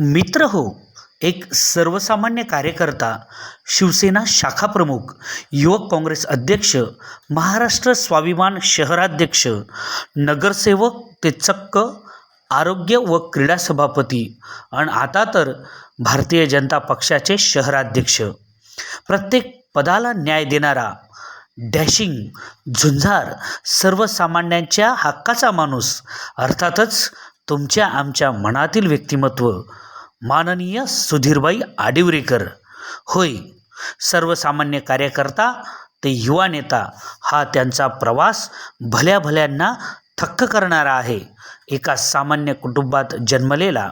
मित्र हो एक सर्वसामान्य कार्यकर्ता शिवसेना शाखाप्रमुख युवक काँग्रेस अध्यक्ष महाराष्ट्र स्वाभिमान शहराध्यक्ष नगरसेवक ते चक्क आरोग्य व क्रीडा सभापती आणि आता तर भारतीय जनता पक्षाचे शहराध्यक्ष. प्रत्येक पदाला न्याय देणारा डॅशिंग झुंजार सर्वसामान्यांच्या हक्काचा माणूस अर्थातच तुमच्या आमच्या मनातील व्यक्तिमत्व माननीय सुधीरबाई आडिवरेकर. होय सर्वसामान्य कार्यकर्ता ते युवा नेता हा त्यांचा प्रवास भल्या भल्यांना थक्क करणारा आहे. एका सामान्य कुटुंबात जन्मलेला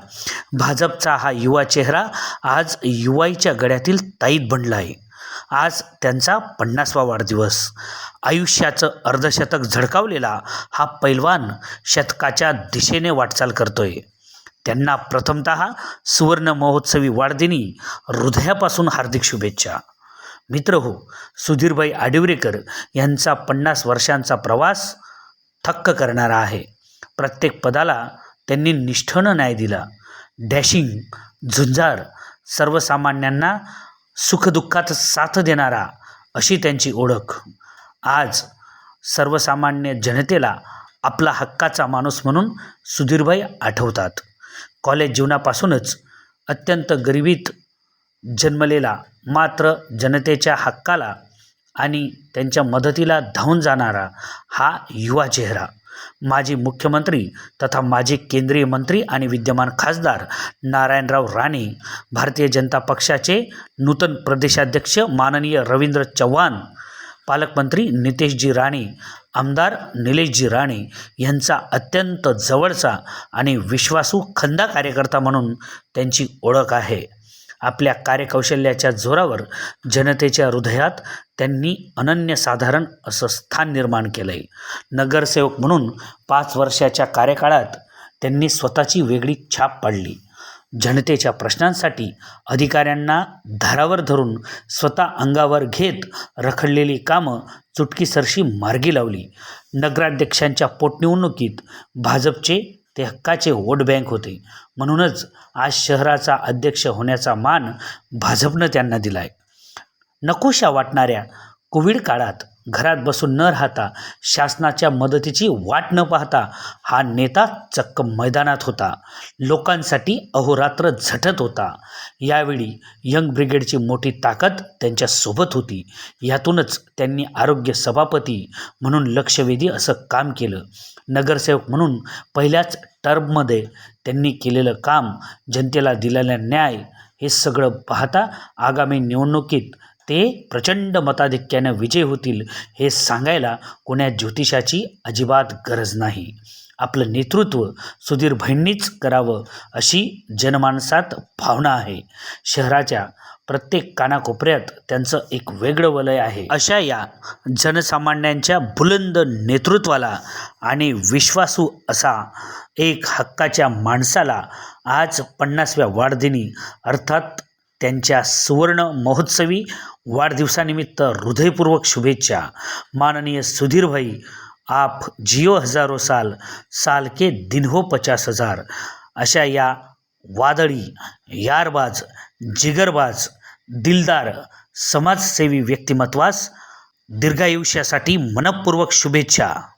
भाजपचा हा युवा चेहरा आज युवाईच्या गळ्यातील ताईत बनला आहे आज त्यांचा पन्नासवा वाढदिवस. आयुष्याचं अर्धशतक झळकावलेला हा पैलवान शतकाच्या दिशेने वाटचाल करतोय. त्यांना प्रथमत सुवर्ण महोत्सवी वाढदिनी हृदयापासून हार्दिक शुभेच्छा. मित्र हो सुधीरभाई आडिवरेकर यांचा पन्नास वर्षांचा प्रवास थक्क करणारा आहे. प्रत्येक पदाला त्यांनी निष्ठेनं न्याय दिला. डॅशिंग झुंजार सर्वसामान्यांना सुखदुःखात साथ देणारा अशी त्यांची ओळख. आज सर्वसामान्य जनतेला आपला हक्काचा माणूस म्हणून सुधीरभाई आठवतात. कॉलेज जीवनापासूनच अत्यंत गरिबीत जन्मलेला मात्र जनतेच्या हक्काला आणि त्यांच्या मदतीला धावून जाणारा हा युवा चेहरा. माजी मुख्यमंत्री तथा माजी केंद्रीय मंत्री आणि विद्यमान खासदार नारायणराव राणे भारतीय जनता पक्षाचे नूतन प्रदेशाध्यक्ष माननीय रवींद्र चव्हाण पालकमंत्री नितेशजी राणे आमदार निलेशजी राणे यांचा अत्यंत जवळचा आणि विश्वासू खंदा कार्यकर्ता म्हणून त्यांची ओळख आहे. आपल्या कार्यकौशल्याच्या जोरावर जनतेच्या हृदयात त्यांनी अनन्यसाधारण असं स्थान निर्माण केलं आहे नगरसेवक म्हणून पाच वर्षाच्या कार्यकाळात त्यांनी स्वतःची वेगळी छाप पाडली. जनतेच्या प्रश्नांसाठी अधिकाऱ्यांना धारावर धरून स्वतः अंगावर घेत रखडलेली कामं चुटकीसरशी मार्गी लावली. नगराध्यक्षांच्या पोटनिवडणुकीत भाजपचे ते हक्काचे वोट बँक होते. म्हणूनच आज शहराचा अध्यक्ष होण्याचा मान भाजपनं त्यांना दिला आहे नकोशा वाटणाऱ्या कोविड काळात घरात बसून न राहता शासनाच्या मदतीची वाट न पाहता हा नेता चक्क मैदानात होता. लोकांसाठी अहोरात्र झटत होता. यावेळी यंग ब्रिगेडची मोठी ताकद त्यांच्यासोबत होती. यातूनच त्यांनी आरोग्य सभापती म्हणून लक्षवेधी असं काम केलं. नगरसेवक म्हणून पहिल्याच टर्ममध्ये त्यांनी केलेलं काम जनतेला दिलेला न्याय हे सगळं पाहता आगामी निवडणुकीत ते प्रचंड मताधिक्यानं विजय होतील हे सांगायला कोण्या ज्योतिषाची अजिबात गरज नाही. आपलं नेतृत्व सुधीर भैंनीच करावं अशी जनमानसात भावना आहे. शहराच्या प्रत्येक कानाकोपऱ्यात त्यांचं एक वेगळं वलय आहे. अशा या जनसामान्यांच्या बुलंद नेतृत्वाला आणि विश्वासू असा एक हक्काच्या माणसाला आज पन्नासव्या वाढदिनी अर्थात त्यांच्या सुवर्ण महोत्सवी वाढदिवसानिमित्त हृदयपूर्वक शुभेच्छा. माननीय सुधीरभाई आप जियो हजारो साल साल के दिन हो पचास हजार. अशा या वादळी यारबाज जिगरबाज दिलदार समाजसेवी व्यक्तिमत्वास दीर्घायुष्यासाठी मनपूर्वक शुभेच्छा.